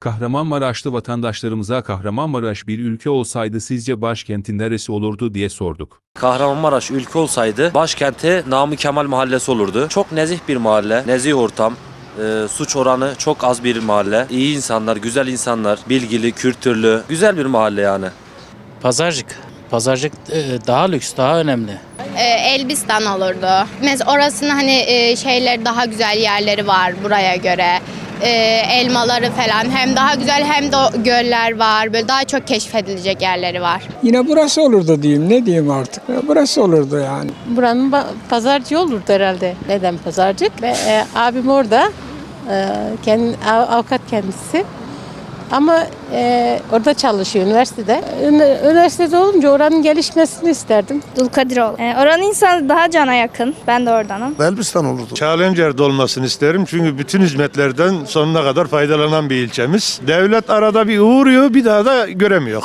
Kahramanmaraşlı vatandaşlarımıza Kahramanmaraş bir ülke olsaydı sizce başkentin neresi olurdu diye sorduk. Kahramanmaraş ülke olsaydı başkenti Namı Kemal Mahallesi olurdu. Çok nezih bir mahalle, nezih ortam. e, suç oranı çok az bir mahalle. İyi insanlar, güzel insanlar, bilgili, kültürlü, güzel bir mahalle yani. Pazarcık. Pazarcık e, daha lüks, daha önemli. Ee, Elbistan olurdu. Mesela orasının hani e, şeyleri daha güzel yerleri var buraya göre. Ee, elmaları falan hem daha güzel hem de göller var. Böyle daha çok keşfedilecek yerleri var. Yine burası olurdu diyeyim. Ne diyeyim artık? Burası olurdu yani. Buranın pazarcı olurdu herhalde. Neden pazarcık? Ve e, abim orada. E, kendi, av- avukat kendisi. Ama e, orada çalışıyor üniversitede. Üniversitede olunca oranın gelişmesini isterdim. Dulkadiroğlu. Ee, oranın insanı daha cana yakın. Ben de oradanım. Elbistan olurdu. Challenger'da olmasını isterim çünkü bütün hizmetlerden sonuna kadar faydalanan bir ilçemiz. Devlet arada bir uğruyor bir daha da göremiyor.